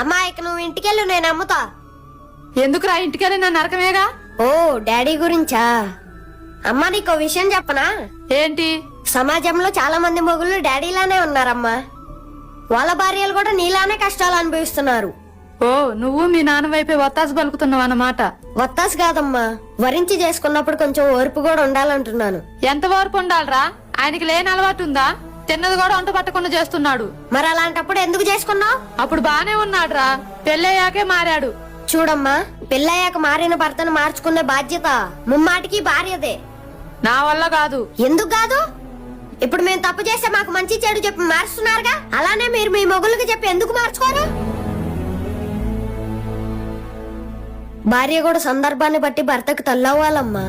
అమ్మా ఇక నువ్వు ఇంటికెళ్ళు నేను అమ్ముతా. ఎందుకురా ఇంటికెళ్ళి నా నరకమేగా? ఓ డాడీ గురించా? అమ్మా నీకో విషయం చెప్పనా? ఏంటి? సమాజంలో చాలా మంది మొగుళ్ళు డాడీలానే ఉన్నారమ్మా. వాళ్ళ భార్యలు కూడా నీలానే కష్టాలు అనుభవిస్తున్నారు. ఓ నువ్వు మీ నాన్న వైపే వత్తాసు పలుకుతున్నావు అన్నమాట. వత్తాసు కాదమ్మా. వరించి చేసుకున్నప్పుడు కొంచెం ఓర్పు కూడా ఉండాలంటున్నాను. ఎంత వరకు ఉండాలరా? ఆయనకి లేని అలవాటు ఉందా? తిన్నది కూడా వంట పట్టకుండా చేస్తున్నాడు. మరి అలాంటప్పుడు ఎందుకు చేసుకున్నావు? అప్పుడు బానే ఉన్నాడురా. పెళ్ళయ్యాకే మారాడు. చూడమ్మా పెళ్ళయ్యాక మారిన భర్తను మార్చుకునే బాధ్యత ముమ్మాటికి భార్యదే. నా వల్ల కాదు. ఎందుకు కాదు? ఇప్పుడు మేము తప్పు చేస్తే మాకు మంచి చెడు చెప్పి మారుస్తున్నారుగా? అలానే మీరు మీ మొగుళ్ళకి చెప్పి ఎందుకు మార్చుకోరు? భార్య కూడా సందర్భాన్ని బట్టి భర్తకు తల్లవ్వాలమ్మా.